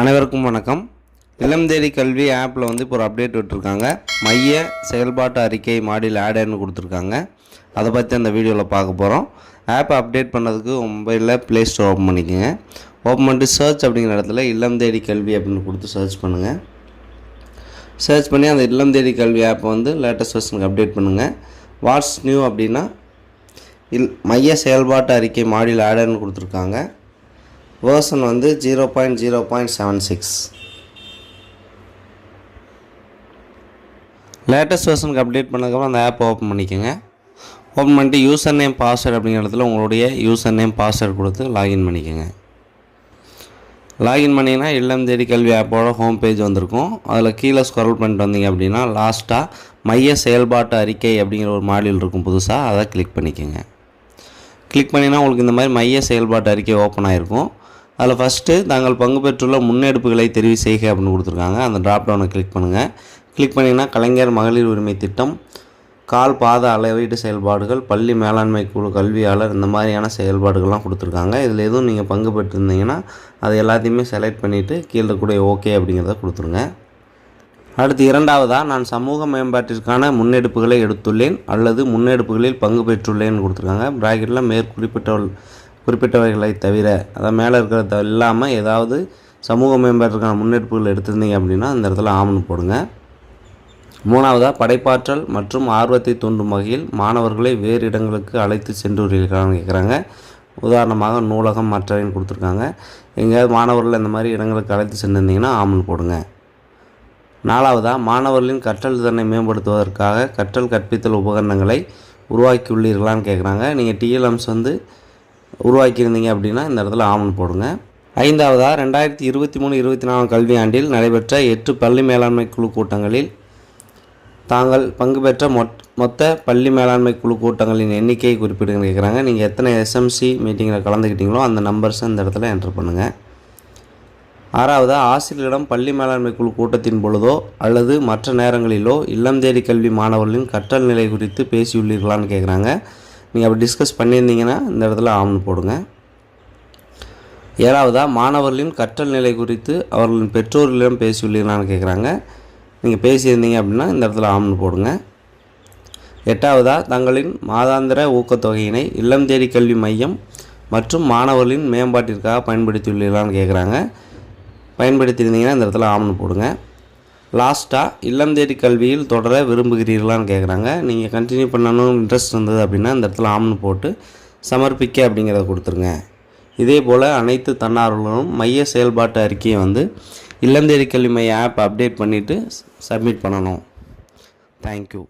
அனைவருக்கும் வணக்கம். இல்லம் தேடி கல்வி ஆப்பில் வந்து இப்போ ஒரு அப்டேட் விட்டுருக்காங்க. மைய செயல்பாட்டு அறிக்கை மாடியில் ஆடன்னு கொடுத்துருக்காங்க. அதை பற்றி அந்த வீடியோவில் பார்க்க போகிறோம் ஆப்பை அப்டேட் பண்ணதுக்கு மொபைலில் ப்ளே ஸ்டோர் ஓப்பன் பண்ணிக்கோங்க. ஓப்பன் பண்ணிட்டு சர்ச் அப்படிங்கிற இடத்துல இல்லம் தேடி கல்வி அப்படின்னு கொடுத்து சர்ச் பண்ணுங்கள் சர்ச் பண்ணி அந்த இல்லம் தேடி கல்வி ஆப்பை வந்து லேட்டஸ்ட் வெர்ஷனுக்கு அப்டேட் பண்ணுங்கள் வாட்ஸ் நியூ அப்படின்னா இல் மைய செயல்பாட்டு அறிக்கை மாடியில் ஆடன்னு கொடுத்துருக்காங்க. வேர்ஷன் வந்து zero point zero point seven six latest வேர்ஷனுக்கு update பண்ணதுக்கப்புறம் அந்த ஆப் ஓப்பன் பண்ணிக்கோங்க. ஓப்பன் பண்ணிட்டு யூசர் நேம் பாஸ்வேர்டு அப்படிங்கிற இடத்துல உங்களுடைய யூசர் நேம் பாஸ்வேர்டு கொடுத்து லாகின் பண்ணிக்கோங்க. லாகின் பண்ணிங்கன்னா இல்லம் தேடி கல்வி ஆப்போட ஹோம் பேஜ் வந்திருக்கும். அதில் கீழே ஸ்க்ரோல் பண்ணிட்டு வந்தீங்க அப்படின்னா லாஸ்ட்டாக மைய செயல்பாட்டு அறிக்கை அப்படிங்கிற ஒரு மாடியில் இருக்கும் புதுசாக அதை கிளிக் பண்ணிக்கோங்க. கிளிக் பண்ணிங்கன்னா உங்களுக்கு இந்த மாதிரி மைய செயல்பாட்டு அறிக்கை ஓப்பன் ஆகிருக்கும் அதில் ஃபஸ்ட்டு தாங்கள் பங்கு பெற்றுள்ள முன்னெடுப்புகளை தெரிவு செய்க அப்படின்னு கொடுத்துருக்காங்க. அந்த ட்ராப்டவுனை கிளிக் பண்ணுங்கள் கிளிக் பண்ணிங்கன்னா கலைஞர் மகளிர் உரிமை திட்டம் கால் பாத அளவீட்டு செயல்பாடுகள் பள்ளி மேலாண்மை குழு கல்வியாளர் இந்த மாதிரியான செயல்பாடுகள்லாம் கொடுத்துருக்காங்க. இதில் எதுவும் நீங்கள் பங்கு பெற்றிருந்தீங்கன்னா அது எல்லாத்தையுமே செலக்ட் பண்ணிவிட்டு கீழே கூட ஓகே அப்படிங்கிறத கொடுத்துருங்க. அடுத்து இரண்டாவதாக நான் சமூக மேம்பாட்டிற்கான முன்னெடுப்புகளை எடுத்துள்ளேன் அல்லது முன்னெடுப்புகளில் பங்கு பெற்றுள்ளேன்னு கொடுத்துருக்காங்க. ப்ராக்கெட்டில் மேற்குறிப்பிட்ட குறிப்பிட்டவைகளை தவிர அதை மேலே இருக்கிறத இல்லாமல் ஏதாவது சமூக மேம்பாட்டிற்கான முன்னெடுப்புகள் எடுத்திருந்தீங்க அப்படின்னா அந்த இடத்துல ஆமணு போடுங்க. மூணாவதாக படைப்பாற்றல் மற்றும் ஆர்வத்தை தூண்டும் வகையில் மாணவர்களை வேறு இடங்களுக்கு அழைத்து சென்றுள்ளீர்களான்னு கேட்குறாங்க உதாரணமாக நூலகம் மற்றவைன்னு கொடுத்துருக்காங்க. எங்கேயாவது மாணவர்கள் இந்த மாதிரி இடங்களுக்கு அழைத்து சென்றிருந்தீங்கன்னா ஆமன் போடுங்க. நாலாவதாக மாணவர்களின் கற்றல் திறனை மேம்படுத்துவதற்காக கற்றல் கற்பித்தல் உபகரணங்களை உருவாக்கியுள்ளீர்களான்னு கேட்குறாங்க நீங்கள் டிஎல்எம்ஸ் வந்து உருவாக்கியிருந்தீங்க அப்படின்னா இந்த இடத்துல ஆமன் போடுங்க. ஐந்தாவதாக ரெண்டாயிரத்தி இருபத்தி மூணு இருபத்தி நாலாம் கல்வியாண்டில் நடைபெற்ற எட்டு பள்ளி மேலாண்மை குழு கூட்டங்களில் தாங்கள் பங்கு பெற்ற மொத் மொத்த பள்ளி மேலாண்மை குழு கூட்டங்களின் எண்ணிக்கையை குறிப்பிடுங்க கேட்குறாங்க நீங்கள் எத்தனை எஸ்எம்சி மீட்டிங்கில் கலந்துக்கிட்டீங்களோ அந்த நம்பர்ஸை இந்த இடத்துல என்டர் பண்ணுங்கள் ஆறாவது ஆசிரியரிடம் பள்ளி மேலாண்மை குழு கூட்டத்தின் பொழுதோ அல்லது மற்ற நேரங்களிலோ இல்லம் தேடி கல்வி மாணவர்களின் கற்றல் நிலை குறித்து பேசியுள்ளீர்களான்னு கேட்குறாங்க நீங்கள் அப்படி டிஸ்கஸ் பண்ணியிருந்தீங்கன்னா இந்த இடத்துல ஆம்னு போடுங்க. ஏழாவதாக மாணவர்களின் கற்றல் நிலை குறித்து அவர்களின் பெற்றோர்களிடம் பேசியுள்ளீங்களான்னு கேட்குறாங்க நீங்கள் பேசியிருந்தீங்க அப்படின்னா இந்த இடத்துல ஆம்னு போடுங்க. எட்டாவதாக தங்களின் மாதாந்திர ஊக்கத்தொகையினை இல்லம் தேடி கல்வி மையம் மற்றும் மாணவர்களின் மேம்பாட்டிற்காக பயன்படுத்தியுள்ளீர்களான்னு கேட்குறாங்க பயன்படுத்தியிருந்தீங்கன்னா இந்த இடத்துல ஆம்னு போடுங்க. லாஸ்ட்டாக இல்லம் தேடி கல்வியில் தொடர விரும்புகிறீர்களான்னு கேட்குறாங்க நீங்கள் கண்டினியூ பண்ணணும் இன்ட்ரெஸ்ட் இருந்தது அப்படின்னா இந்த இடத்துல ஆம்னு போட்டு சமர்ப்பிக்க அப்படிங்கிறத கொடுத்துருங்க. இதே போல் அனைத்து தன்னார்வலரும் மைய செயல்பாட்டு அறிக்கையை வந்து இல்லந்தேடி கல்வி மைய ஆப் அப்டேட் பண்ணிவிட்டு சப்மிட் பண்ணணும். Thank you